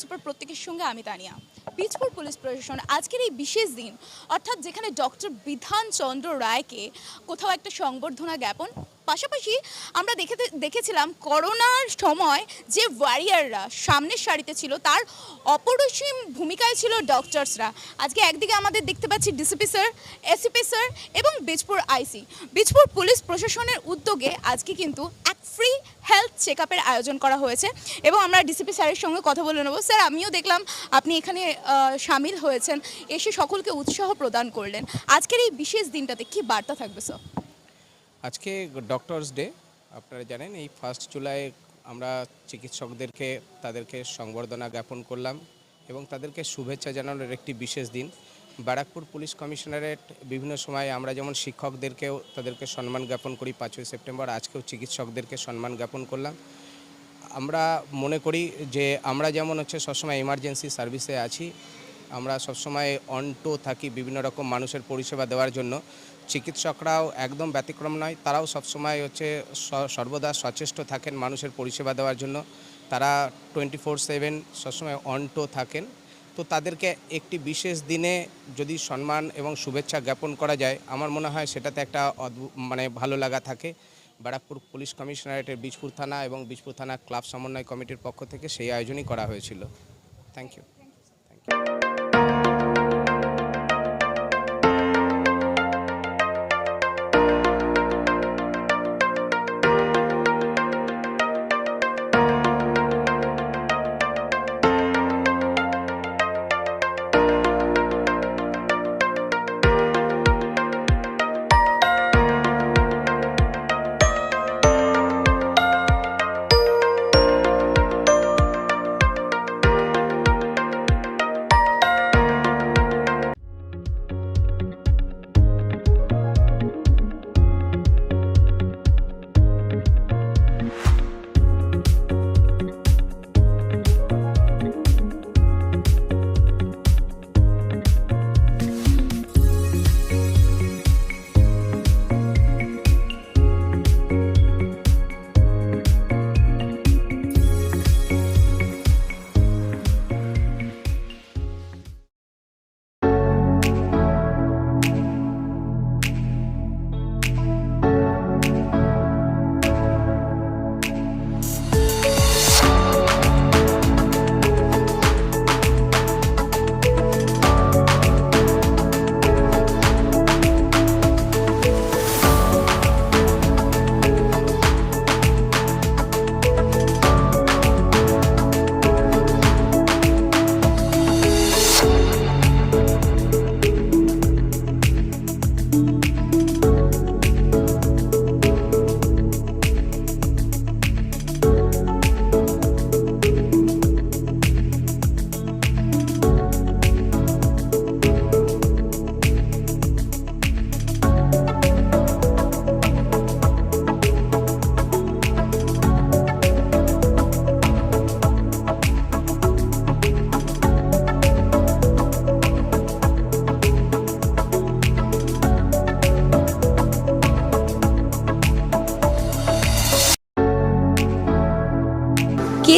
Super প্রত্যেকের সঙ্গে আমি তানিয়া। বীজপুর পুলিশ প্রশাসন আজকের এই বিশেষ দিন, অর্থাৎ যেখানে ডক্টর বিধান চন্দ্র রায়কে কোথাও একটা সংবর্ধনা জ্ঞাপন, পাশাপাশি আমরা দেখে দেখেছিলাম করোনার সময় যে ওয়ারিয়াররা সামনের সারিতে ছিল, তার অপরিসীম ভূমিকায় ছিল ডক্টরসরা আজকে একদিকে আমাদের দেখতে পাচ্ছি ডিসিপি স্যার এসিপি স্যার এবং বীজপুর আইসি বীজপুর পুলিশ প্রশাসনের উদ্যোগে আজকে কিন্তু এক ফ্রি হেলথ চেক আপের আয়োজন করা হয়েছে এবং আমরা ডিসিপি স্যারের সঙ্গে কথা বলে নেব। স্যার, আমিও দেখলাম আপনি এখানে সামিল হয়েছেন, এসে সকলকে উৎসাহ প্রদান করলেন। আজকের এই বিশেষ দিনটাতে কি বার্তা থাকবে, স্যার? আজকে ডক্টরস ডে আপনারা জানেন, এই ফার্স্ট জুলাই আমরা চিকিৎসকদেরকে, তাদেরকে সংবর্ধনা জ্ঞাপন করলাম এবং তাদেরকে শুভেচ্ছা জানানোর একটি বিশেষ দিন। ব্যারাকপুর পুলিশ কমিশনারেট বিভিন্ন সময় আমরা যেমন শিক্ষকদেরকেও তাদেরকে সম্মান জ্ঞাপন করি, পাঁচই সেপ্টেম্বর আজকেও চিকিৎসকদেরকে সম্মান জ্ঞাপন করলাম। আমরা মনে করি যে আমরা যেমন হচ্ছে সবসময় এমার্জেন্সি সার্ভিসে আছি, আমরা সবসময় অন্টো থাকি বিভিন্ন রকম মানুষের পরিষেবা দেওয়ার জন্য। চিকিৎসকরাও একদম ব্যতিক্রম নয়, তারাও সবসময় হচ্ছে সর্বদা সচেষ্ট থাকেন মানুষের পরিষেবা দেওয়ার জন্য। তারা টোয়েন্টি ফোর সেভেন সবসময় অন্টো থাকেন। তো তাদেরকে একটি বিশেষ দিনে যদি সম্মান এবং শুভেচ্ছা জ্ঞাপন করা যায়, আমার মনে হয় সেটাতে একটা মানে ভালো লাগা থাকে। ব্যারাকপুর পুলিশ কমিশনারেটের বীজপুর থানা এবং বীজপুর থানা ক্লাব সমন্বয় কমিটির পক্ষ থেকে সেই আয়োজনই করা হয়েছিল। Thank you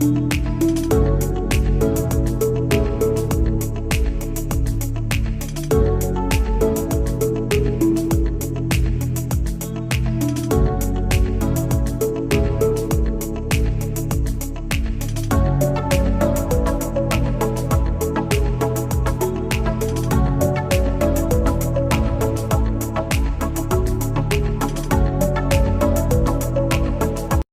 Música